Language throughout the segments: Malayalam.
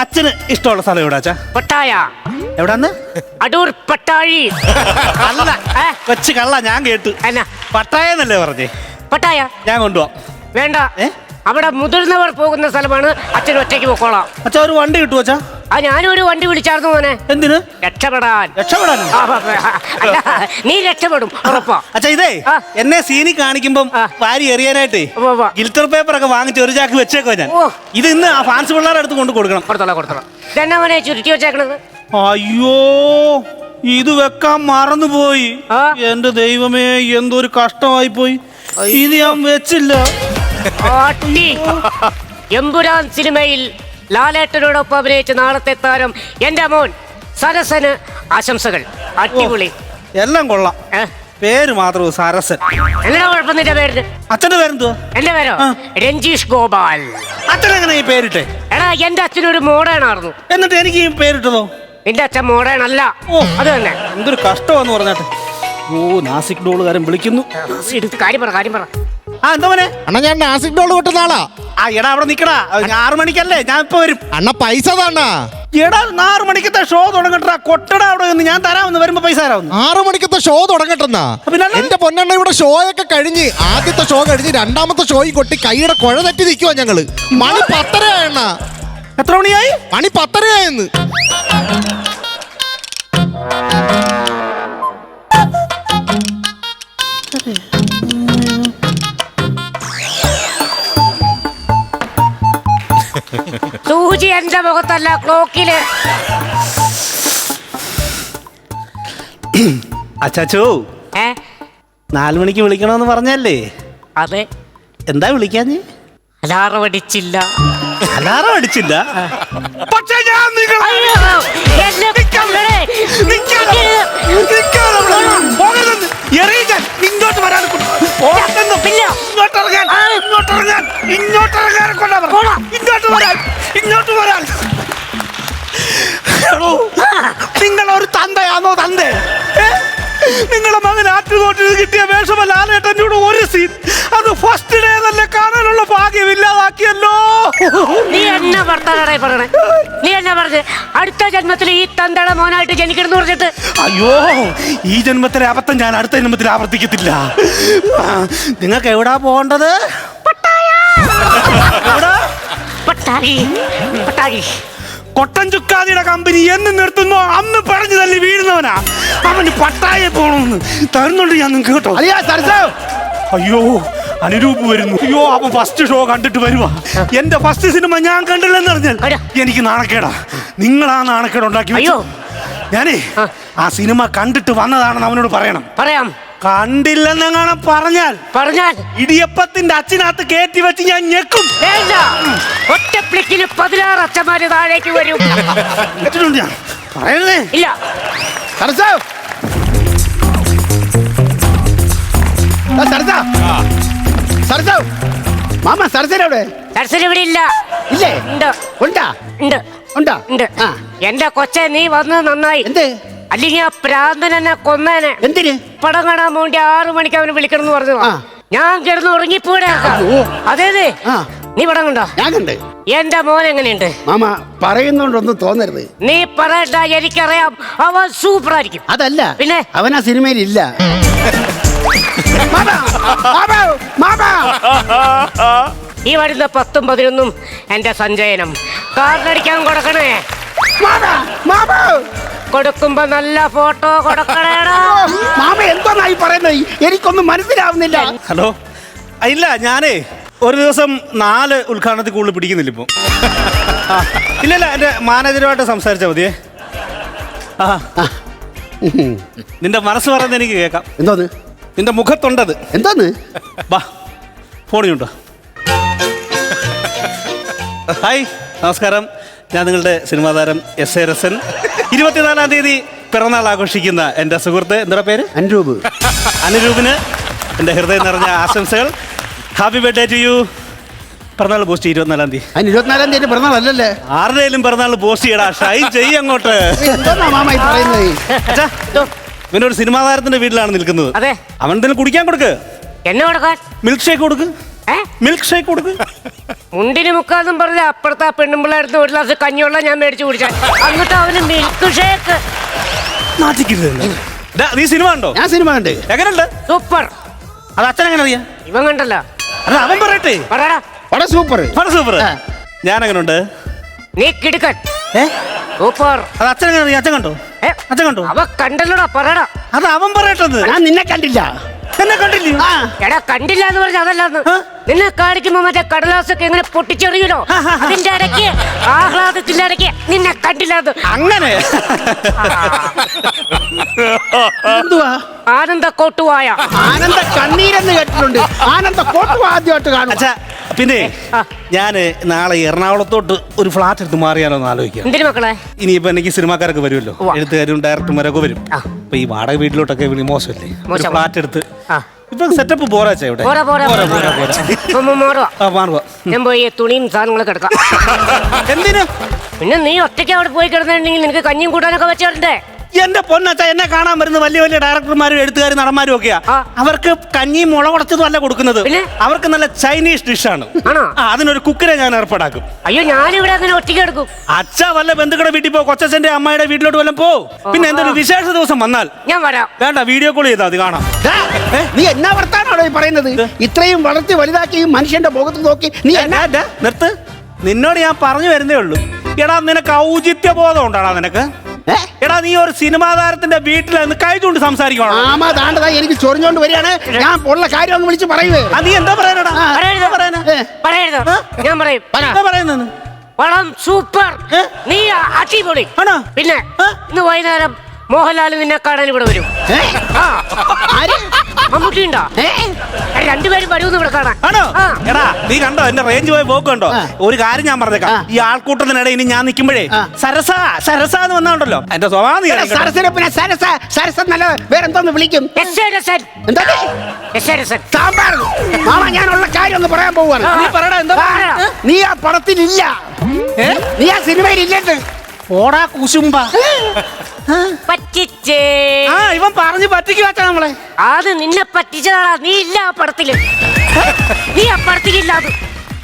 അച്ഛന് ഇഷ്ടമുള്ള സ്ഥലം എവിടെ അച്ഛാ? പട്ടായ. എവിടാന്ന്? അടൂർ പട്ടാഴി. അല്ല ഏ? കൊച്ചു കള്ള ഞാൻ കേട്ടു. എന്നാ? പട്ടായെന്നല്ലേ പറഞ്ഞേ? പട്ടായ. ഞാൻ കൊണ്ടുപോവാം. വേണ്ട. ഏ? അവിടെ മുതിർന്നവർ പോകുന്ന സ്ഥലമാണ് അച്ഛൻ ഒറ്റയ്ക്ക് പോക്കോളാം. അച്ഛാ ഒരു വണ്ടി കിട്ടുമോ അച്ഛാ? ആ ഞാനും ഒരു വണ്ടി വിളിച്ചായിരുന്നു മോനെ? എന്തിന്? രക്ഷപ്പെടാൻ. രക്ഷപ്പെടാൻ അല്ല നീ രക്ഷപ്പെടും ഉറപ്പാ. അച്ഛാ ഇതേ എന്നെ സീനി കാണിക്കുമ്പം. വാരി എറിയാനായിട്ടേ. ഗിൽറ്റർ പേപ്പർ ഒക്കെ വാങ്ങിച്ച് ഒരു ചാക്ക് വെച്ചേക്കോ ഞാൻ. ഇത് ഇന്ന് ആ ഫാൻസ് പിള്ളേരുടെ അടുത്ത് കൊണ്ട് കൊടുക്കണം. കൊടുത്തോളാം കൊടുത്തോളാം. ഇതെന്നാ മോനെ ചുരുട്ടി വെച്ചേക്കണത്? അയ്യോ ഇത് വെക്കാൻ മറന്നുപോയി. എന്റെ ദൈവമേ എന്തൊരു കഷ്ടമായി പോയി ഇത് ഞാൻ വെച്ചില്ല. എമ്പുരാൻ സിനിമയിൽ ലാലേട്ടനോടൊപ്പം അഭിനയിച്ച നാളത്തെ താരം എന്റെ മോൻ സരസന് ആശംസകൾ. അടിപൊളി. എല്ലാം കൊള്ളാം? പേര് മാത്രം സരസൻ. എന്നാ കുഴപ്പം? നിന്റെ പേരിന്? അച്ഛന്റെ പേരെന്തുവാ? എന്റെ പേരോ. രഞ്ജീഷ് ഗോപാൽ. അച്ഛൻ എങ്ങനെ ഈ പേരിട്ടെ? എടാ എന്റെ അച്ഛനൊരു മോഡേൺ ആയിരുന്നു എന്നിട്ട് എനിക്ക് ഈ പേരിട്ടതോ? നിന്റെ അച്ഛൻ മോഡേൺ അല്ല ഓ. അത് തന്നെ. എന്തൊരു കഷ്ടമാന്ന് പറഞ്ഞാട്ടെ. ഓ നാസിക് ഡോളുകാരൻ വിളിക്കുന്നു. കാര്യം പറ കാര്യം പറ. ആ എന്താ മോനെ? അണ്ണ ഞാൻ നാസിക് ഡോൾ കിട്ടുന്ന ആളാ. ആ എടാ അവിടെ നിക്കടാ. ഞാൻ ആറു മണിക്കല്ലേ? ഞാൻ ഇപ്പൊ വരും. അണ്ണ പൈസ താണ്ണ എടാ ആറു മണിക്കത്തെ ഷോ തുടങ്ങട്ടാ കൊട്ടടാ അവിടെ നിന്ന്. ഞാൻ തരാമെന്ന് വരുമ്പോ പൈസ തരാമെന്ന് ആറു മണിക്കത്തെ ഷോ തുടങ്ങട്ടെന്നാ. എന്റെ പൊന്നെണ്ണ ഇവിടെ ഷോ ഒക്കെ കഴിഞ്ഞ് ആദ്യത്തെ ഷോ കഴിഞ്ഞ് രണ്ടാമത്തെ ഷോയും കൊട്ടി കൈയുടെ കുഴ തെറ്റി നിൽക്കുവാ ഞങ്ങൾ. മണി പത്തരയായണ്ണ എത്ര മണിയായി? മണി പത്തരയായെന്ന് സൂചി എന്റെ മുഖത്തല്ല ക്ലോക്കിൽ. അച്ചാച്ചോ ഏ? നാലു മണിക്ക് വിളിക്കണമെന്ന് പറഞ്ഞല്ലേ? അതെ. എന്താ വിളിക്കാഞ്ഞ് അലാറം അടിച്ചില്ല. അലാറം അടിച്ചില്ല? പക്ഷേ ഞാൻ നിങ്ങളെ അയ്യോ, എന്നെ കൊല്ലണേ. പോകരുതെന്ന്. എറിയിക്കാൻ ഇങ്ങോട്ട് വരാൻ പോകരുതെന്ന്. ഇല്ല. കൊണ്ടാ പറഞ്ഞത്. പോടാ. ഇങ്ങോട്ട് വരാൻ. ഇങ്ങോട്ട് വരാൻ. നിങ്ങൾ ഒരു തന്തയാണോ തന്ത? നിങ്ങളെ മകൻ ആറ്റുകോട്ടിൽ കിട്ടിയ വേഷമല്ല ആലേട്ടന്റെ ഒരു സീൻ. അത് ഫസ്റ്റ് ഡേ തന്നെ കാണാനുള്ള ഭാഗ്യം ഇല്ലാതാക്കിയല്ലോ. നീ എന്നെ ഭർത്താവാണേ പറയണേ. നീ എന്നെ പറഞ്ഞേ അടുത്ത ജന്മത്തിൽ ഈ തന്തയുടെ മോനായിട്ട് ജനിക്കണം പറഞ്ഞിട്ട്. അയ്യോ ഈ ജന്മത്തിലെ അബദ്ധം ഞാൻ അടുത്ത ജന്മത്തിൽ ആവർത്തിക്കത്തില്ല. നിങ്ങൾക്ക് എവിടാ പോകേണ്ടത്? എവിടാ? പട്ടാകി കൊട്ടൻ ചുക്കാതിയുടെ കമ്പനി എന്ന് നിർത്തുന്നു. അന്ന് പറഞ്ഞു തല്ലി വീഴുന്നവനാ. അവന് പട്ടായെ പോണെന്ന് തരുന്നുണ്ട് ഞാൻ നിങ്ങൾക്ക് കേട്ടോ. അയ്യോ അനുരൂപ് വരുന്നു. അയ്യോ അവൻ ഫസ്റ്റ് ഷോ കണ്ടിട്ട് വരുവാ. എന്റെ ഫസ്റ്റ് സിനിമ ഞാൻ കണ്ടില്ലെന്ന് പറഞ്ഞാൽ. എനിക്ക് നാണക്കേടാ. നിങ്ങളാ നാണക്കേട് ഉണ്ടാക്കി വെച്ചു അയ്യോ. ഞാനേ ആ. ആ സിനിമ കണ്ടിട്ട് വന്നതാണെന്ന് അവനോട് പറയണം. പറയാം. കണ്ടില്ലെന്നെങ്ങാണം പറഞ്ഞാൽ പറഞ്ഞാൽ ഇടിയപ്പത്തിന്റെ അച്ഛനകത്ത് കയറ്റി വെച്ച് ഞാൻ ഞെക്കും. വേണ്ട. ഒറ്റപ്ലിക്കിന് പതിനാറ് അച്ഛന്മാര് താഴേക്ക് വരും. കേട്ടിട്ടുണ്ട് ഞാൻ പറയുന്നേ ഇല്ല. മാമ സരസനവിടെ നഴ്സറി ഇവിടെ ഇല്ല. ഇല്ലേ? ഉണ്ട്. ഉണ്ടാ? ഉണ്ട്. ഉണ്ടാ? ഉണ്ട്. ആ. എന്റെ കൊച്ചെ നീ വന്നത് നന്നായി. എന്ത്? അല്ലെങ്കിൽ ആ പ്രാന്തൻ എന്നെ കൊന്നേനെ. എന്തിന്? പടം കാണാൻ വേണ്ടി ആറു മണിക്ക് അവന് വിളിക്കണമെന്ന് പറഞ്ഞു ആ. ഞാൻ കിടന്ന് ഉറങ്ങിപ്പോടാ അതെ അതെ ആ. നീ പടം കണ്ടോ? ഞാൻ കണ്ട് എന്റെ മോൻ എങ്ങനെയുണ്ട്? മാമ പറയുന്നോണ്ടൊന്നും തോന്നരുത്. നീ പറയണ്ട എനിക്കറിയാം. അവൻ സൂപ്പർ ആയിരിക്കും അതല്ല. പിന്നെ? അവൻ ആ സിനിമയിൽ ഇല്ല മാമ, മാമ, മാമ. ഈ വരുന്ന പത്തും പതിനൊന്നും എന്റെ സഞ്ചയനം. കാർഡടിക്കാൻ കൊടുക്കണേ. മാമ, മാമ. കൊടുക്കുമ്പോ നല്ല ഫോട്ടോ കൊടുക്കണേടാ. മാമ എന്തോന്നായി പറയുന്നത്? എനിക്കൊന്നും മനസ്സിലാവുന്നില്ല. ഹലോ. ഇല്ല ഞാനേ ഒരു ദിവസം നാല് ഉദ്ഘാടനത്തിൽ കൂടുതൽ പിടിക്കുന്നില്ല ഇപ്പൊ. ഇല്ലല്ല ഇല്ല ഇല്ല എന്റെ മാനേജരുമായിട്ട് സംസാരിച്ചാൽ മതിയേ. ആ നിന്റെ മനസ്സ് പറയുന്നത് എനിക്ക് കേൾക്കാം. എന്തോന്ന്? നിന്റെ മുഖത്തുണ്ടത്. എന്താന്ന്? വാ ഫോണിയുണ്ടോ ഹായ് നമസ്കാരം. ഞാൻ നിങ്ങളുടെ സിനിമാ താരം എസ് എ രസൻ. ഇരുപത്തിനാലാം തീയതി പിറന്നാൾ ആഘോഷിക്കുന്ന എന്റെ സുഹൃത്ത് എന്താ പേര്? അനുരൂപ് അനുരൂപിന് എന്റെ ഹൃദയം നിറഞ്ഞ ആശംസകൾ. ഹാപ്പി ബർത്ത്ഡേ ടു യു പിറന്നാൾ പോസ്റ്റ് ഇരുപത്തിനാലാം തീയതി. അതിന് ഇരുപത്തിനാലാം തീയതി പിറന്നാൾ അല്ലല്ലേ? ആരുടെയും പിറന്നാൾ പോസ്റ്റ് ചെയ്യടാ ഷൈൻ ചെയ്യ അങ്ങോട്ട്. പിന്നെ മാമ ഈ പറയുന്നത്? അച്ഛാ ഇതോ, ഇവനെ ഒരു സിനിമാ താരത്തിന്റെ വീട്ടിലാണ് നിൽക്കുന്നത്. അതെ. അവൻ തന്നെ കുടിക്കാൻ കൊടുക്ക്. എന്നെ കൊടുക്കാൻ? മിൽക്ക് ഷേക്ക് കൊടുക്ക്. മിൽക്ക് ഷേക്ക് കൊടുക്ക്. മുണ്ടിന് മുക്കാന്നും പറഞ്ഞ അപ്പുറത്തെ ആ പെണ്ണുമ്പിള്ളടുത്ത് ഒരു ഗ്ലാസ് കഞ്ഞിവെള്ളം ഞാൻ മേടിച്ചു കുടിച്ചാൽ എന്നിട്ട് അവന് മിൽക്ക് ഷേക്ക് നാട്ടിക്കരുത് ഡാ, നീ സിനിമ ഉണ്ടോ ഞാൻ സിനിമ കണ്ട്. എങ്ങനെയുണ്ട് സൂപ്പർ അത് അച്ഛൻ എങ്ങനെ അറിയാം? ഇവൻ കണ്ടല്ല. അല്ല അവൻ പറയട്ടെ. പറയടാ. വളരെ സൂപ്പർ സൂപ്പർ ആ. ഞാൻ എങ്ങനെയുണ്ട് നീ കിടുക്കൻ. ഏ? സൂപ്പർ അത് അച്ഛൻ എങ്ങനെ അറിയാം? അച്ഛൻ കണ്ടോ? ഏ, അച്ഛൻ കണ്ടോ? അവ കണ്ടല്ലോടാ പറയടാ. അത് അവൻ പറയട്ടത്. ഞാൻ നിന്നെ കണ്ടില്ല. എന്നെ കണ്ടില്ലേ? എടാ കണ്ടില്ല എന്ന് പറഞ്ഞ അതല്ലാന്ന്. നിന്നെ കാണിക്കുമ്പോ മറ്റേ കടലാസൊക്കെ എങ്ങനെ പൊട്ടിച്ചെറിയണോ അതിന്റെ ഇടയ്ക്ക് ആഹ്ലാദത്തിന്റെ ഇടയ്ക്ക് നിന്നെ കണ്ടില്ല അങ്ങനെ. എന്തുവാ? ആനന്ദ കോട്ടുവായ. ആനന്ദ കണ്ണീരെന്ന് കേട്ടിട്ടുണ്ട്. ആനന്ദ കോട്ടു ആദ്യമായിട്ട് കാണും പിന്നെ. ഞാൻ നാളെ എറണാകുളത്തോട്ട് ഒരു ഫ്ലാറ്റ് എടുത്ത് മാറിയാലോ എന്ന് ആലോചിക്കാം. എന്തിനു മക്കളെ? ഇനിയിപ്പോ എനിക്ക് സിനിമാക്കാരൊക്കെ വരുമല്ലോ. എഴുത്തുകാരും ഡയറക്ടർമാരൊക്കെ വരും. അപ്പൊ ഈ വാടക വീട്ടിലോട്ടൊക്കെ വിളി മോശമല്ലേ? ഒരു. ഫ്ലാറ്റ് എടുത്ത്. ആ. ഇപ്പൊ സെറ്റപ്പ് പോരാച്ച ഇവിടെ. പോരാ പോരാ പോരാ പോരാ. പോരാ ഇപ്പൊ മാറുക ആ മാറുക ഞാൻ പോയി തുണിയും സാധനങ്ങളൊക്കെ എടുക്കാം. എന്തിനു? പിന്നെ നീ ഒറ്റയ്ക്ക് അവിടെ പോയി കിടന്നിട്ടുണ്ടെങ്കിൽ നിനക്ക് കഞ്ഞിയും കൂട്ടാനൊക്കെ വെച്ചിട്ടുണ്ടേ എന്റെ പൊന്നച്ച എന്നെ കാണാൻ വരുന്ന വലിയ വലിയ ഡയറക്ടർമാരും എഴുത്തുകാരും നടന്മാരും ഒക്കെയാ. അവർക്ക് കഞ്ഞിയും മുളകുടച്ചതും അല്ല കൊടുക്കുന്നത്. പിന്നെ? അവർക്ക് നല്ല ചൈനീസ് ഡിഷാണ് ആണോ? അതിനൊരു കുക്കിനെ ഞാൻ ഏർപ്പാടാക്കും. അയ്യോ ഞാനിവിടെ അങ്ങനെ ഒറ്റയ്ക്ക് എടുക്കും. അച്ഛ വല്ല ബന്ധുക്കളുടെ വീട്ടിൽ പോ കൊച്ചച്ഛന്റെ അമ്മയുടെ വീട്ടിലോട്ട് വല്ലതും പോ. പിന്നെ എന്തൊരു വിശേഷ ദിവസം വന്നാൽ? ഞാൻ വരാം. വേണ്ട വീഡിയോ കോൾ ചെയ്താൽ മതി കാണാം. നീ എന്നാ വർത്താനാണോ ഈ പറയുന്നത്? ഇത്രയും വളർത്തി വലുതാക്കി ഈ മനുഷ്യന്റെ മുഖത്ത് നോക്കി നീ എന്നാ? നിർത്ത്. നിന്നോട് ഞാൻ പറഞ്ഞു വരുന്നേ ഉള്ളൂ. എടാ നിനക്ക് ഔചിത്യ ബോധം ഉണ്ടാടാ നിനക്ക്? എടാ നീ ഒരു സിനിമാ താരത്തിന്റെ വീട്ടിൽ നിന്ന് കഴിഞ്ഞുകൊണ്ട് സംസാരിക്കണം ആമ താണ്ടതാ എനിക്ക് ചൊറിഞ്ഞോണ്ട് വരികയാണ്. ഞാൻ ഉള്ള കാര്യം ഒന്ന് വിളിച്ച് പറയുവേ നീ എന്താ പറയാനടാ ആ. എന്താ പറയാനാ? പറയരുത്. ഞാൻ പറയും. എന്താ പറയുന്നത് വളം സൂപ്പർ. നീ അടിപൊളി. ആണോ? പിന്നെ ആ? ഇന്ന് വൈകുന്നേരം മോഹൻലാൽ നിന്നെ കാണാൻ ഇവിടെ വരും. ഏ? ആര്? മമ്മൂട്ടി ഉണ്ടോ? രണ്ടുപേരും വരുമെന്ന് ഇവിടെ കാണാൻ. ആണോ? ആ. എടാ നീ കണ്ടോ? എന്റെ റേഞ്ച് പോയി പോക്ക് കണ്ടോ? ഒരു കാര്യം ഞാൻ പറഞ്ഞേക്കാം. ആ. ഈ ആൾക്കൂട്ടത്തിനിടെ ഇനി ഞാൻ നിൽക്കുമ്പോഴേ ആ. സരസ സരസ എന്ന് വന്നോണ്ടല്ലോ എന്റെ സ്വഭാവം നീ എടാ, അറിയിക്കണം. പിന്നെ സരസ സരസ നല്ല വേറെന്തോന്ന് വിളിക്കും? S A Rasan. എന്താ എസ് എ രസൻ. സാമ്പാർ. മാമ ഞാനുള്ള കാര്യം ഒന്ന് പറയാൻ പോവാണ്. നീ പറടാ, എന്താ പറയടാ. നീ ആ പടത്തിലില്ല. നീ ആ സിനിമയിൽ ഇല്ലെന്ന് ഓടാ കുശുമ്പ പറ്റിച്ചേ. ആ ഇവൻ പറഞ്ഞു പറ്റിക്ക് വെച്ചാ നമ്മളെ. അത് നിന്നെ പറ്റിച്ചതാടാ. നീ ഇല്ല ആ പടത്തിൽ. നീ ആ പടത്തിലില്ല അത്.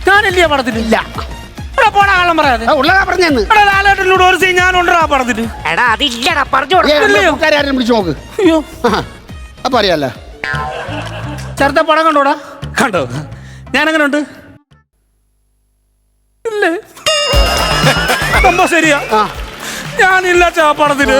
ഞാനില്ല ആ പടത്തിലില്ല ഇവിടെ പോടാ കള്ളം പറയാതെ. ഉള്ളതാ പറഞ്ഞെന്ന്. ഇവിടെ ലാലേട്ടനോട് ഒരു സീൻ ഞാനുണ്ടോ ആ പടത്തിൽ? എടാ അതില്ലടാ. പറഞ്ഞു ഏ, കൊടുക്കും ഉള്ള കൂട്ടുകാരെ നോക്ക്. അയ്യോ. ആ, അപ്പൊ അറിയാലോ. ചെറുത്ത പടം കണ്ടോടാ? കണ്ടോ? ഞാൻ എങ്ങനെ ഉണ്ട് ഇല്ലേ? സംഭവം ശരിയാ. ആ. ഞാനില്ല ചാപ്പാടത്തിന്